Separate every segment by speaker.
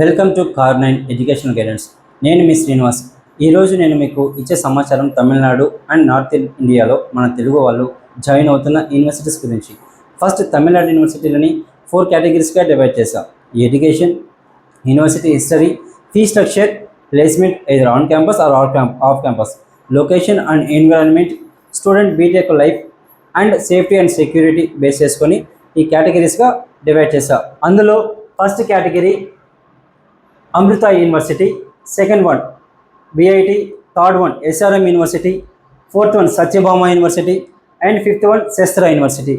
Speaker 1: Welcome to car nine educational guidance. నేను మీ శ్రీనివాస్. ఈరోజు నేను మీకు ఇచ్చే సమాచారం తమిళనాడు అండ్ నార్త్ ఇండియాలో మన తెలుగు వాళ్ళు జాయిన్ అవుతున్న యూనివర్సిటీస్ గురించి. ఫస్ట్ తమిళనాడు యూనివర్సిటీలని ఫోర్ కేటగిరీస్గా డివైడ్ చేశాం. Education university history fee structure placement either on campus or off camp off campus location and environment student BTech life and safety and security base చేసుకొని ఈ కేటగిరీస్గా డివైడ్ చేశాం. అందులో first category Amrita university second one BIT third one SRM university fourth one Sathyabama university and fifth one Sastra university.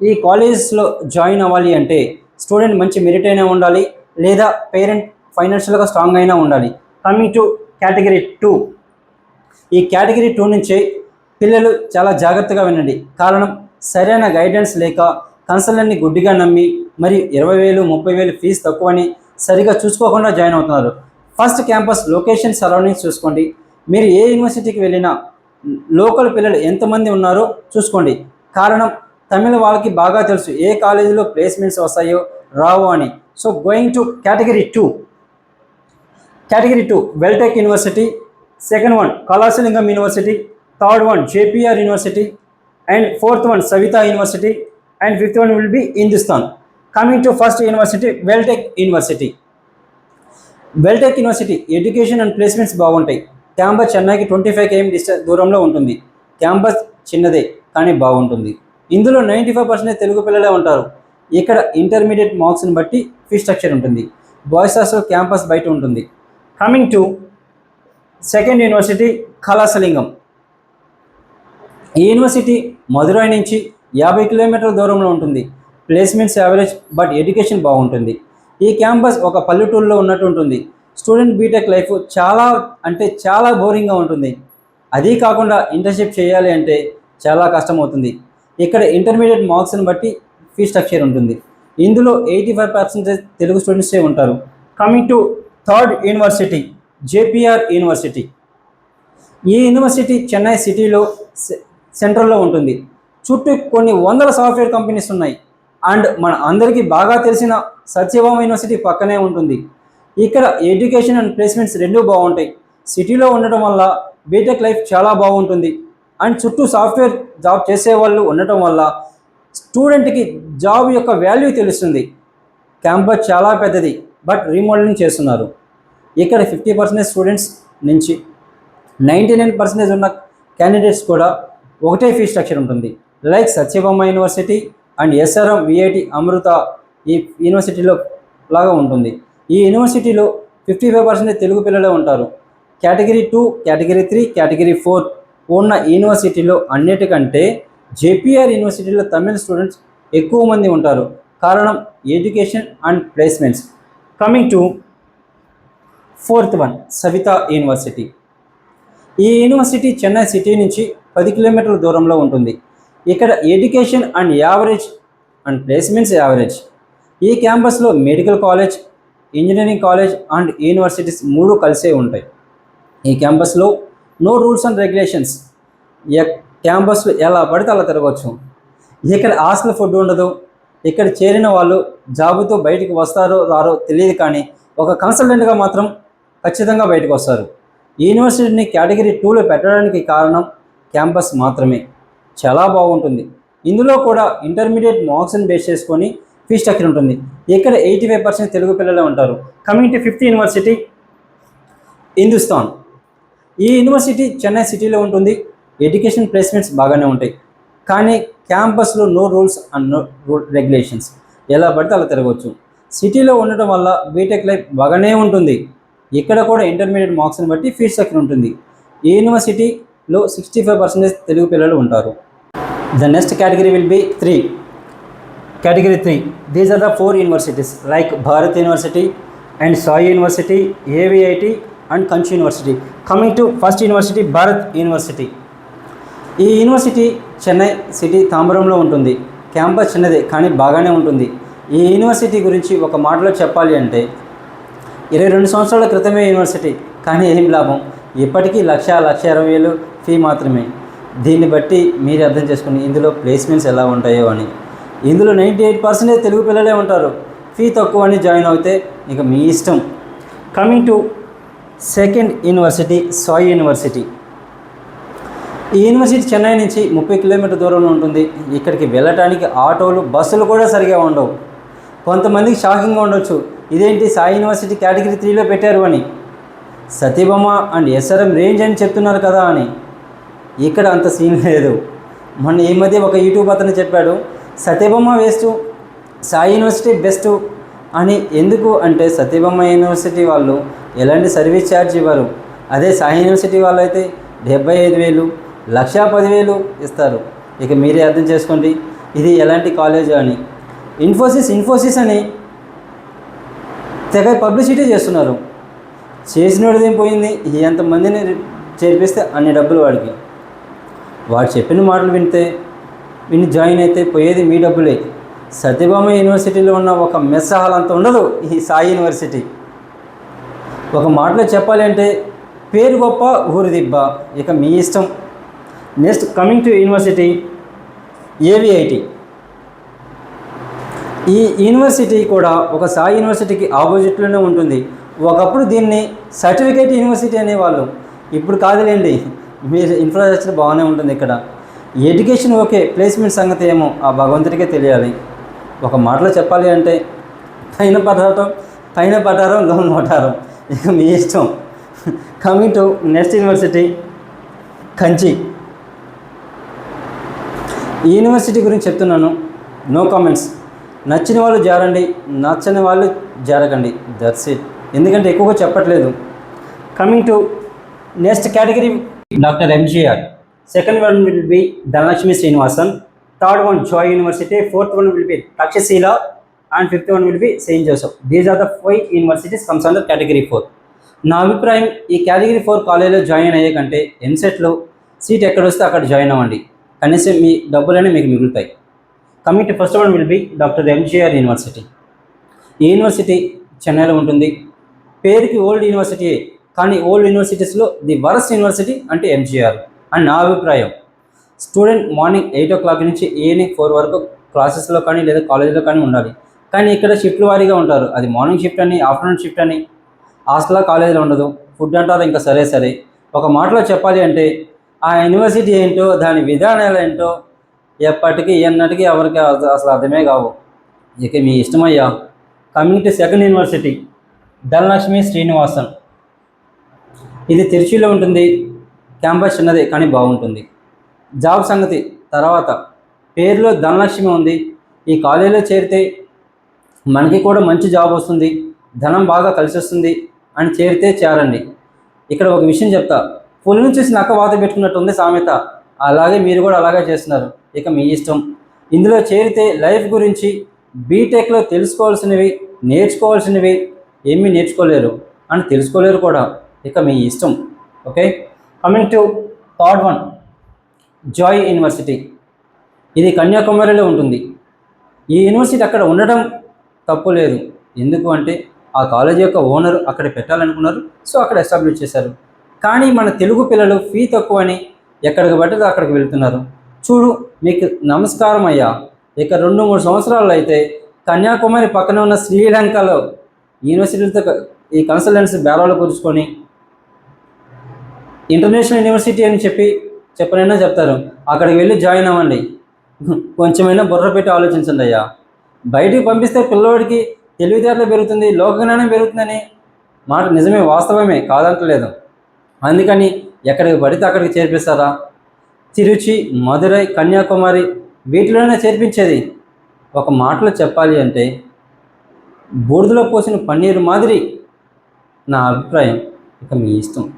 Speaker 1: ఈ కాలేజెస్లో join అవ్వాలి అంటే student మంచి మెరిట్ అయినా ఉండాలి లేదా పేరెంట్ ఫైనాన్షియల్గా స్ట్రాంగ్ అయినా ఉండాలి. Coming to category two. ఈ కేటగిరీ టూ నుంచే పిల్లలు చాలా జాగ్రత్తగా వినండి. కారణం సరైన గైడెన్స్ లేక కన్సల్టెంట్ని గుడ్డిగా నమ్మి మరి ఇరవై వేలు ముప్పై వేలు ఫీజు తక్కువని సరిగా చూసుకోకుండా జాయిన్ అవుతున్నారు. ఫస్ట్ క్యాంపస్ లొకేషన్ సరౌండింగ్స్ చూసుకోండి. మీరు ఏ యూనివర్సిటీకి వెళ్ళినా లోకల్ పిల్లలు ఎంతమంది ఉన్నారో చూసుకోండి. కారణం తమిళ వాళ్ళకి బాగా తెలుసు. ఏ కాలేజీలో ప్లేస్మెంట్స్ వస్తాయో రావు అని. So going to category two. Category two Veltech university. Second one Kalasalingam university. Third one JPR university. And fourth one Saveetha university. And fifth one will be Hindustan. Coming to first university Veltech university Veltech university education and placements బాగుంటాయి. Campus చెన్నైకి twenty five KM distance దూరంలో ఉంటుంది. Campus చిన్నదే కానీ బాగుంటుంది. ఇందులో ninety five percent Telugu పిల్లలే ఉంటారు. ఇక్కడ ఇంటర్మీడియట్ మార్క్స్ని బట్టి ఫీ స్ట్రక్చర్ ఉంటుంది. బాయ్స్ హాస్టల్ క్యాంపస్ బయట ఉంటుంది. Coming to second university Kalasalingam ఈ యూనివర్సిటీ మధురై నుంచి యాభై కిలోమీటర్ల దూరంలో ఉంటుంది. ప్లేస్మెంట్స్ యావరేజ్ బట్ ఎడ్యుకేషన్ బాగుంటుంది. ఈ క్యాంపస్ ఒక పల్లెటూరులో ఉన్నట్టు ఉంటుంది. స్టూడెంట్ బీటెక్ లైఫ్ చాలా అంటే చాలా బోరింగ్గా ఉంటుంది. అదీ కాకుండా ఇంటర్న్షిప్ చేయాలి అంటే చాలా కష్టం అవుతుంది ఇక్కడ ఇంటర్మీడియట్ మార్క్స్ని బట్టి ఫీ స్ట్రక్చర్ ఉంటుంది. ఇందులో ఎయిటీ ఫైవ్ పర్సెంటేజ్ తెలుగు స్టూడెంట్సే ఉంటారు? Coming to third university JPR university. ఈ యూనివర్సిటీ చెన్నై సిటీలో సెంట్రల్లో ఉంటుంది. చుట్టూ కొన్ని వందల సాఫ్ట్వేర్ కంపెనీస్ ఉన్నాయి. అండ్ మన అందరికీ బాగా తెలిసిన సత్యభామ యూనివర్సిటీ పక్కనే ఉంటుంది. ఇక్కడ ఎడ్యుకేషన్ అండ్ ప్లేస్మెంట్స్ రెండూ బాగుంటాయి. సిటీలో ఉండటం వల్ల బీటెక్ లైఫ్ చాలా బాగుంటుంది. అండ్ చుట్టూ సాఫ్ట్వేర్ జాబ్ చేసే వాళ్ళు ఉండటం వల్ల స్టూడెంట్కి జాబ్ యొక్క వాల్యూ తెలుస్తుంది. క్యాంపస్ చాలా పెద్దది బట్ రీమోడలింగ్ చేస్తున్నారు. ఇక్కడ ఫిఫ్టీ పర్సెంటేజ్ స్టూడెంట్స్ నుంచి నైంటీ నైన్ పర్సెంటేజ్ ఉన్న క్యాండిడేట్స్ కూడా ఒకటే ఫీ స్ట్రక్చర్ ఉంటుంది. Like Sathyabama university and SRM VIT Amrita ఈ యూనివర్సిటీలో లాగా ఉంటుంది. ఈ యూనివర్సిటీలో ఫిఫ్టీ ఫైవ్ పర్సెంటేజ్ తెలుగు పిల్లలే ఉంటారు. Category two category three category four ఉన్న యూనివర్సిటీలో అన్నిటికంటే జేపీఆర్ యూనివర్సిటీలో తమిళ స్టూడెంట్స్ ఎక్కువ మంది ఉంటారు. కారణం education and placements. Coming to fourth one Saveetha university. ఈ యూనివర్సిటీ చెన్నై సిటీ నుంచి పది కిలోమీటర్ల దూరంలో ఉంటుంది. ఇక్కడ education and average and placements average. ఈ క్యాంపస్లో medical college engineering college and universities మూడు కలిసే ఉంటాయి. ఈ క్యాంపస్లో నో రూల్స్ అండ్ రెగ్యులేషన్స్. క్యాంపస్లో ఎలా పడితే అలా తిరగవచ్చు ఇక్కడ హాస్టల్ ఫుడ్ ఉండదు. ఇక్కడ చేరిన వాళ్ళు జాబుతో బయటికి వస్తారో రారో తెలియదు కానీ ఒక కన్సల్టెంట్గా మాత్రం ఖచ్చితంగా బయటకు వస్తారు. యూనివర్సిటీని కేటగిరీ టూలో పెట్టడానికి కారణం క్యాంపస్ మాత్రమే. చాలా బాగుంటుంది. ఇందులో కూడా ఇంటర్మీడియట్ మార్క్స్ని బేస్ చేసుకొని ఫీ స్ట్రక్చర్ ఉంటుంది. ఇక్కడ ఎయిటీ ఫైవ్ పర్సెంట్ తెలుగు పిల్లలే ఉంటారు. Coming to fifth university Hindustan. ఈ యూనివర్సిటీ చెన్నై సిటీలో ఉంటుంది. ఎడ్యుకేషన్ ప్లేస్మెంట్స్ బాగానే ఉంటాయి. కానీ క్యాంపస్లో no rules and no rule regulations ఎలా పడితే అలా తిరగవచ్చు సిటీలో ఉండటం వల్ల బీటెక్ లైఫ్ బాగానే ఉంటుంది. ఇక్కడ కూడా ఇంటర్మీడియట్ మార్క్స్ని బట్టి ఫీ స్ట్రక్చర్ ఉంటుంది. ఈ యూనివర్సిటీలో సిక్స్టీ ఫైవ్ పర్సెంటేజ్ తెలుగు పిల్లలు ఉంటారు. The next category will be three Category three these are the four universities like Bharath university and Sai university AVIT and Kanchi university coming to first university Bharath university ఈ university Chennai city తాంబరంలో ఉంటుంది. Campus చిన్నదే కానీ బాగానే ఉంటుంది. ఈ university గురించి ఒక మాటలో చెప్పాలి అంటే ఇరవై రెండు సంవత్సరాల క్రితమే యూనివర్సిటీ కానీ ఏం లాభం? ఇప్పటికీ లక్ష లక్ష ఇరవై వేలు ఫీ మాత్రమే. దీన్ని బట్టి మీరు అర్థం చేసుకుని ఇందులో ప్లేస్మెంట్స్ ఎలా ఉంటాయో అని. ఇందులో నైంటీ ఎయిట్ పర్సెంటేజ్ తెలుగు పిల్లలే ఉంటారు. ఫీ తక్కువ అని జాయిన్ అవుతే ఇక మీ ఇష్టం. Coming to second university Sai university ఈ యూనివర్సిటీ చెన్నై నుంచి ముప్పై కిలోమీటర్ దూరంలో ఉంటుంది. ఇక్కడికి వెళ్ళటానికి ఆటోలు బస్సులు కూడా సరిగా ఉండవు. కొంతమందికి షాకింగ్గా ఉండొచ్చు. ఇదేంటి? సాయి యూనివర్సిటీ కేటగిరీ త్రీలో పెట్టారు అని. సత్యభామ అండ్ ఎస్ఆర్ఎం రేంజ్ అని చెప్తున్నారు కదా అని. ఇక్కడ అంత సీన్ లేదు. మొన్న ఈ మధ్య ఒక యూట్యూబ్ అతను చెప్పాడు Sathyabama waste Sai university best అని ఎందుకు అంటే సత్యభామ యూనివర్సిటీ వాళ్ళు ఎలాంటి సర్వీస్ ఛార్జ్ ఇవ్వరు. అదే సాయి యూనివర్సిటీ వాళ్ళు అయితే డెబ్బై ఐదు వేలు లక్షా పదివేలు ఇస్తారు. ఇక మీరే అర్థం చేసుకోండి ఇది ఎలాంటి కాలేజ్ అని. ఇన్ఫోసిస్ ఇన్ఫోసిస్ అని తెగ పబ్లిసిటీ చేస్తున్నారు. చేసినోడిదేం పోయింది? ఎంతమందిని చేర్పిస్తే అన్ని డబ్బులు వాడికి. వాడు చెప్పిన మాటలు వింటే విని జాయిన్ అయితే పోయేది మీ డబ్బులే. సత్యభామ యూనివర్సిటీలో ఉన్న ఒక మెస్ హాల్ అంత ఉండదు ఈ సాయి యూనివర్సిటీ. ఒక మాటలో చెప్పాలి అంటే పేరు గొప్ప ఊరు దిబ్బ. ఇక మీ ఇష్టం. Next coming to university AVIT ఈ యూనివర్సిటీ కూడా ఒక సాయి యూనివర్సిటీకి ఆపోజిట్లోనే ఉంటుంది. ఒకప్పుడు దీన్ని సర్టిఫికేట్ యూనివర్సిటీ అనేవాళ్ళు. ఇప్పుడు కాదులేండి. ఇన్ఫ్రాస్ట్రక్చర్ బాగానే ఉంటుంది ఇక్కడ. ఎడ్యుకేషన్ ఓకే ప్లేస్మెంట్ సంగతి ఏమో ఆ భగవంతుడికే తెలియాలి. ఒక మాటలో చెప్పాలి అంటే పైన పటారం పైన పటారం లోన్ పటారం ఇక మీ ఇష్టం. Coming to next university Kanchi. ఈ యూనివర్సిటీ గురించి చెప్తున్నాను. నో కామెంట్స్ నచ్చిన వాళ్ళు జారండి నచ్చని వాళ్ళు జారకండి. దట్స్ ఇట్ ఎందుకంటే ఎక్కువగా చెప్పట్లేదు. Coming to next category doctor MGR. Second one will be Dhanalakshmi Srinivasan. Third one Joy university. Fourth one will be Takshashila. And fifth one will be Saint Joseph. These are the five universities comes under category four. నా అభిప్రాయం ఈ category four కాలేజీలో join అయ్యే కంటే ఎంసెట్లో seat ఎక్కడ వస్తే అక్కడ జాయిన్ అవ్వండి. కనీసం మీ డబ్బులనే మీకు మిగులుతాయి. Committee first one will be doctor MGR university. ఈ యూనివర్సిటీ చెన్నైలో ఉంటుంది. పేరుకి ఓల్డ్ యూనివర్సిటీ కానీ ఓల్డ్ యూనివర్సిటీస్లో ది వరస్ట్ యూనివర్సిటీ అంటే ఎంజీఆర్ అని నా అభిప్రాయం. Student morning eight o'clock నుంచి ఈవినింగ్ ఫోర్ వరకు క్లాసెస్లో కానీ లేదా కాలేజీలో కానీ ఉండాలి. కానీ ఇక్కడ షిఫ్ట్ వారీగా ఉంటారు. అది మార్నింగ్ షిఫ్ట్ అని ఆఫ్టర్నూన్ షిఫ్ట్ అని. హాస్టల్లో కాలేజీలో ఉండదు. ఫుడ్ అంటారు ఇంకా సరే సరే. ఒక మాటలో చెప్పాలి అంటే ఆ యూనివర్సిటీ ఏంటో దాని విధానాలు ఏంటో ఎప్పటికీ ఎన్నటికీ ఎవరికి అసలు అర్థమే కావు. ఇక మీ ఇష్టమయ్యా. Coming to second university Dhanalakshmi Srinivasan ఇది తిరుచిలో ఉంటుంది క్యాంపస్ చిన్నది కానీ బాగుంటుంది. జాబ్ సంగతి తర్వాత పేరులో ధనలక్ష్మి ఉంది. ఈ కాలేజీలో చేరితే మనకి కూడా మంచి జాబ్ వస్తుంది ధనం బాగా కలిసి వస్తుంది అని చేరితే చేరండి. ఇక్కడ ఒక విషయం చెప్తా పులిని చూసి నక్క వాత పెట్టుకున్నట్టు ఉంది సామెత. అలాగే మీరు కూడా అలాగే చేస్తున్నారు. ఇక మీ ఇష్టం. ఇందులో చేరితే లైఫ్ గురించి బీటెక్లో తెలుసుకోవాల్సినవి నేర్చుకోవాల్సినవి ఏమీ నేర్చుకోలేరు. అని తెలుసుకోలేరు కూడా. ఇక మీ ఇష్టం. Okay? Coming to third one Joy university ఇది కన్యాకుమారిలో ఉంటుంది. ఈ యూనివర్సిటీ అక్కడ ఉండడం తప్పు లేదు. ఎందుకు అంటే ఆ కాలేజ్ యొక్క ఓనర్ అక్కడ పెట్టాలనుకున్నారు. సో అక్కడ ఎస్టాబ్లిష్ చేశారు. కానీ మన తెలుగు పిల్లలు ఫీ తక్కువ అని ఎక్కడికి పడితే అక్కడికి వెళ్తున్నారు. చూడు మీకు నమస్కారం అయ్యా. ఇక రెండు మూడు సంవత్సరాలు అయితే కన్యాకుమారి పక్కన ఉన్న శ్రీలంకలో యూనివర్సిటీలతో ఈ కన్సల్టెన్సీ బేరాలు కూర్చుకొని ఇంటర్నేషనల్ యూనివర్సిటీ అని చెప్పి చెప్పనైనా చెప్తారు. అక్కడికి వెళ్ళి జాయిన్ అవ్వండి. కొంచెమైనా బుర్ర పెట్టి ఆలోచించండి అయ్యా. బయటికి పంపిస్తే పిల్లవాడికి తెలివితేటలు పెరుగుతుంది లోకజ్ఞానం పెరుగుతుందని మాట నిజమే వాస్తవమే కాదంటలేదు. అందుకని ఎక్కడికి పడితే అక్కడికి చేర్పిస్తారా? తిరుచి మదురై కన్యాకుమారి వీటిలోనే చేర్పించేది. ఒక మాటలో చెప్పాలి అంటే బూడిదలో పోసిన పన్నీరు మాదిరి నా అభిప్రాయం. ఇక మీ ఇష్టం.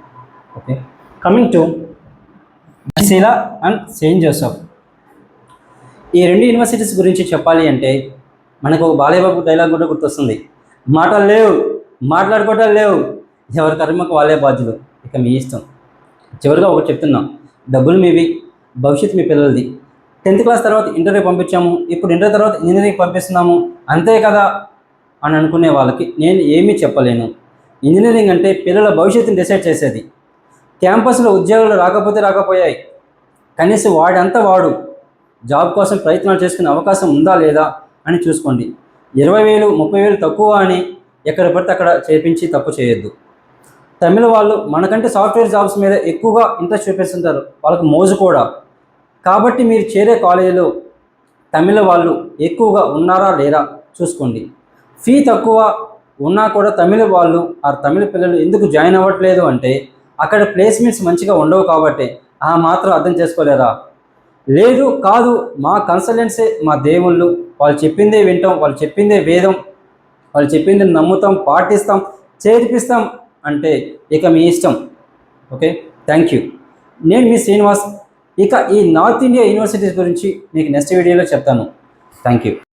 Speaker 1: Okay? Coming to Shila and Saint Joseph ఈ రెండు యూనివర్సిటీస్ గురించి చెప్పాలి అంటే మనకు ఒక బాలయ్యబాబు డైలాగ్ కూడా గుర్తొస్తుంది. మాటలు లేవు మాట్లాడుకోవటాలు లేవు. ఎవరి కర్మకు వాళ్ళే బాధ్యులు? ఇక మీ ఇష్టం. చివరిగా ఒకటి చెప్తున్నాం. డబ్బులు మీవి భవిష్యత్తు మీ పిల్లలది. టెన్త్ క్లాస్ తర్వాత ఇంటర్వ్యూ పంపించాము ఇప్పుడు ఇంటర్ తర్వాత ఇంజనీరింగ్ పంపిస్తున్నాము అంతే కదా అని అనుకునే వాళ్ళకి నేను ఏమీ చెప్పలేను. ఇంజనీరింగ్ అంటే పిల్లల భవిష్యత్తుని డిసైడ్ చేసేది. క్యాంపస్లో ఉద్యోగాలు రాకపోతే రాకపోయాయి. కనీసం వాడంతా వాడు. జాబ్ కోసం ప్రయత్నాలు చేసుకునే అవకాశం ఉందా లేదా అని చూసుకోండి. ఇరవై వేలు ముప్పై వేలు తక్కువ అని ఎక్కడ పడితే అక్కడ చేపించి తప్పు చేయొద్దు. తమిళ వాళ్ళు మనకంటే సాఫ్ట్వేర్ జాబ్స్ మీద ఎక్కువగా ఇంట్రెస్ట్ చూపిస్తుంటారు. వాళ్ళకి మోజు కూడా. కాబట్టి మీరు చేరే కాలేజీలో తమిళ వాళ్ళు ఎక్కువగా ఉన్నారా లేరా చూసుకోండి. ఫీ తక్కువ ఉన్నా కూడా తమిళ వాళ్ళు ఆ తమిళ పిల్లలు ఎందుకు జాయిన్ అవ్వట్లేదు అంటే అక్కడ ప్లేస్మెంట్స్ మంచిగా ఉండవు కాబట్టి ఆ మాత్రం అర్థం చేసుకోలేరా? లేదు కాదు. మా కన్సల్టెన్సే మా దేవుళ్ళు. వాళ్ళు చెప్పిందే వింటాం వాళ్ళు చెప్పిందే వేదం. వాళ్ళు చెప్పింది నమ్ముతాం పాటిస్తాం చేర్పిస్తాం అంటే ఇక మీ ఇష్టం. ఓకే? Thank you. నేను మీ శ్రీనివాస్. ఇక ఈ నార్త్ ఇండియా యూనివర్సిటీస్ గురించి మీకు నెక్స్ట్ వీడియోలో చెప్తాను. Thank you.